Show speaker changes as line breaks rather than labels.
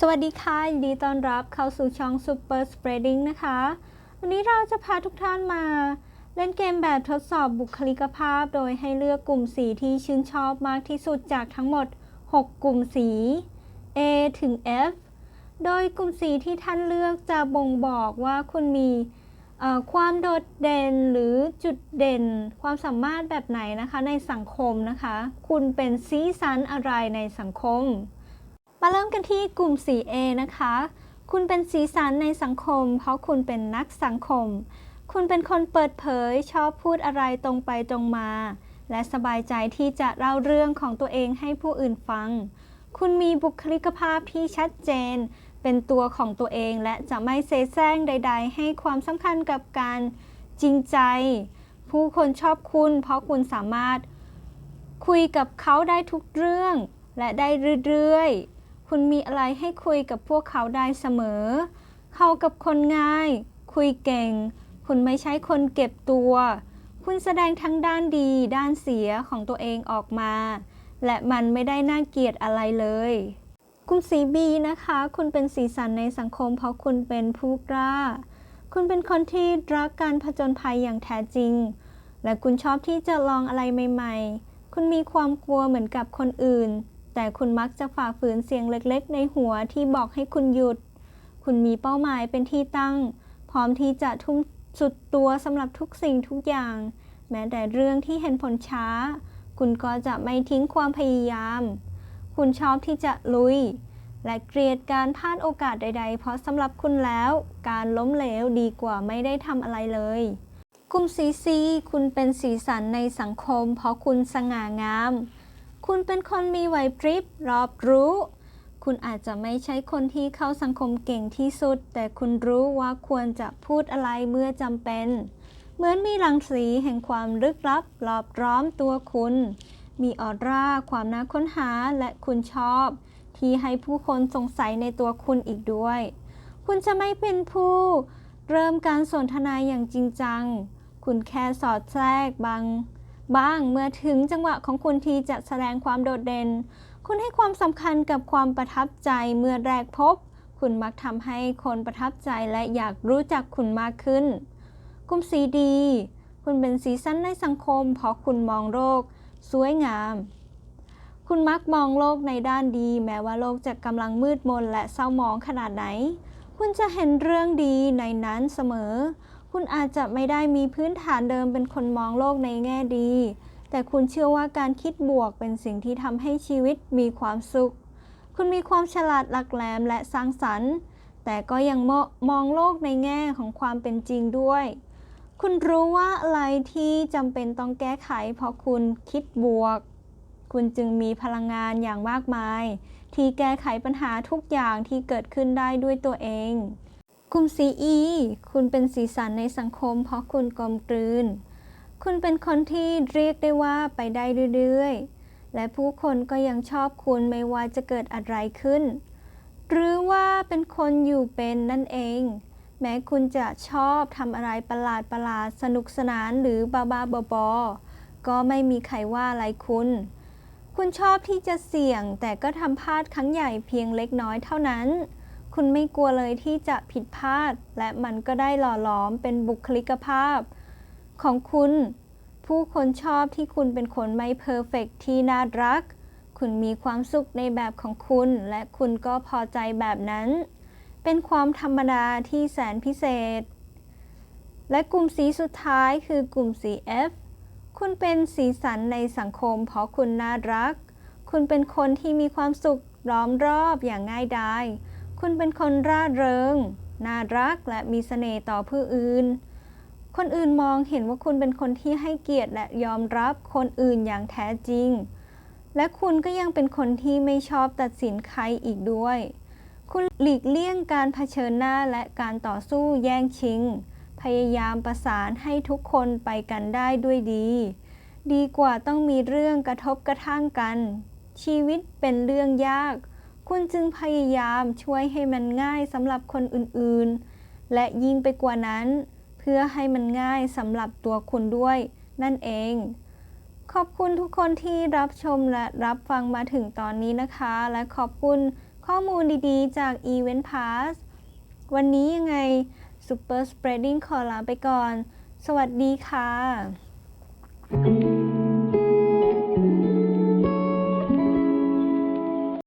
สวัสดีค่ะยินดีต้อนรับเข้าสู่ช่อง Super Spreading นะคะ วันนี้เราจะพาทุกท่านมาเล่นเกมแบบทดสอบบุคลิกภาพ โดยให้เลือกกลุ่มสีที่ชื่นชอบมากที่สุดจากทั้งหมด 6 กลุ่มสี A ถึง F โดยกลุ่มสีที่ท่านเลือกจะบ่งบอกว่าคุณมีความโดดเด่นหรือจุดเด่น ความสามารถแบบไหนนะคะในสังคมนะคะ คุณเป็นสีสันอะไรในสังคม มาเริ่มกันที่กลุ่มสี A นะคะ คุณเป็นสีสันในสังคม เพราะคุณเป็นนักสังคม คุณเป็นคนเปิดเผย ชอบพูดอะไรตรงไปตรงมา และสบายใจที่จะเล่าเรื่องของตัวเองให้ผู้อื่นฟัง คุณมีบุคลิกภาพที่ชัดเจน เป็นตัวของตัวเองและจะไม่เซแซงใด ๆ ให้ความสำคัญกับการจริงใจ ผู้คนชอบคุณ เพราะคุณสามารถคุยกับเขาได้ทุกเรื่อง และได้เรื่อยๆ คุณมีอะไรให้คุยกับพวกเขาได้เสมอ เข้ากับคนง่าย คุยเก่ง คุณไม่ใช่คนเก็บตัว คุณแสดงทั้งด้านดีด้านเสียของตัวเองออกมา และมันไม่ได้น่าเกลียดอะไรเลยกลุ่มสีบีนะคะ คุณเป็นสีสันในสังคม เพราะคุณเป็นผู้กล้า คุณเป็นคนที่รักการผจญภัยอย่างแท้จริง และคุณชอบที่จะลองอะไรใหม่ ๆ คุณมีความกลัวเหมือนกับคนอื่น แต่คุณมักจะฝ่าฝืนเสียงเล็กๆ ในหัวที่บอกให้คุณหยุด คุณมีเป้าหมายเป็นที่ตั้ง พร้อมที่จะทุ่มสุดตัวสำหรับทุกสิ่งทุกอย่าง แม้แต่เรื่องที่เห็นผลช้า คุณก็จะไม่ทิ้งความพยายาม คุณชอบที่จะลุย และเกลียดการพลาดโอกาสใด ๆ เพราะสำหรับคุณแล้ว การล้มเหลวดีกว่าไม่ได้ทำอะไรเลยกลุ่มสีซีคุณเป็นสีสันในสังคม เพราะคุณสง่างาม คุณเป็นคนมีไหวพริบรอบรู้ คุณอาจจะไม่ใช่คนที่เข้าสังคมเก่งที่สุด แต่คุณรู้ว่าควรจะพูดอะไรเมื่อจำเป็น เหมือนมีรังสีแห่งความลึกลับรอบร้อมตัวคุณ มีออร่า ความน่าค้นหาและคุณชอบ ที่ให้ผู้คนสงสัยในตัวคุณอีกด้วย คุณจะไม่เป็นผู้ เริ่มการสนทนาอย่างจริงจัง คุณแค่สอดแทรกบาง บ้างเมื่อถึงจังหวะของคุณที่จะแสดงความโดดเด่น คุณให้ความสำคัญกับความประทับใจเมื่อแรกพบ คุณมักทำให้คนประทับใจและอยากรู้จักคุณมากขึ้น กลุ่มสีดี คุณเป็นสีสันในสังคม เพราะคุณมองโลกสวยงาม คุณมักมองโลกในด้านดี แม้ว่าโลกจะกำลังมืดมนและเศร้าหมองขนาดไหน คุณจะเห็นเรื่องดีในนั้นเสมอ คุณอาจจะไม่ได้มีพื้นฐานเดิมเป็นคนมองโลกในแง่ดี แต่คุณเชื่อว่าการคิดบวกเป็นสิ่งที่ทำให้ชีวิตมีความสุข คุณมีความฉลาดหลักแหลมและสร้างสรรค์ แต่ก็ยังมมองโลกในแง่ของความเป็นจริงด้วย คุณรู้ว่าอะไรที่จำเป็นต้องแก้ไข เพราะคุณคิดบวก คุณจึงมีพลังงานอย่างมากมาย ที่แก้ไขปัญหาทุกอย่างที่เกิดขึ้นได้ด้วยตัวเอง กลุ่มสีอี คุณเป็นสีสันในสังคม เพราะคุณกลมกลืน คุณเป็นคนที่เรียกได้ว่าไปได้เรื่อยๆ และผู้คนก็ยังชอบคุณไม่ว่าจะเกิดอะไรขึ้น หรือว่าเป็นคนอยู่เป็นนั่นเอง แม้คุณจะชอบทำอะไรประหลาดประหลาดสนุกสนานหรือบ้าบ้าๆบอๆก็ไม่มีใครว่าอะไรคุณ คุณชอบที่จะเสี่ยงแต่ก็ทำพลาดครั้งใหญ่เพียงเล็กน้อยเท่านั้น คุณไม่กลัวเลยที่จะผิดพลาด และมันก็ได้หล่อหลอมเป็นบุคลิกภาพ ของคุณ ผู้คนชอบที่คุณเป็นคนไม่เพอร์เฟกที่น่ารัก คุณมีความสุขในแบบของคุณ และคุณก็พอใจแบบนั้น เป็นความธรรมดาที่แสนพิเศษ และกลุ่มสีสุดท้ายคือกลุ่มสี F คุณเป็นสีสันในสังคม เพราะคุณน่ารัก คุณเป็นคนที่มีความสุขล้อมรอบอย่างง่ายดาย คุณเป็นคนร่าเริง น่ารักและมีเสน่ห์ต่อผู้อื่น คนอื่นมองเห็นว่าคุณเป็นคนที่ให้เกียรติและยอมรับคนอื่นอย่างแท้จริง และคุณก็ยังเป็นคนที่ไม่ชอบตัดสินใครอีกด้วย คุณหลีกเลี่ยงการเผชิญหน้าและการต่อสู้แย่งชิง พยายามประสานให้ทุกคนไปกันได้ด้วยดี ดีกว่าต้องมีเรื่องกระทบกระทั่งกัน ชีวิตเป็นเรื่องยาก คุณจึงพยายามช่วยให้มันง่ายสำหรับคนอื่นๆ และยิ่งไปกว่านั้น เพื่อให้มันง่ายสำหรับตัวคุณด้วย นั่นเอง ขอบคุณทุกคนที่รับชมและรับฟังมาถึงตอนนี้นะคะ และขอบคุณข้อมูลดีๆ จาก Event Pass วันนี้ยังไง Super Spreading ขอลาไปก่อน สวัสดีค่ะ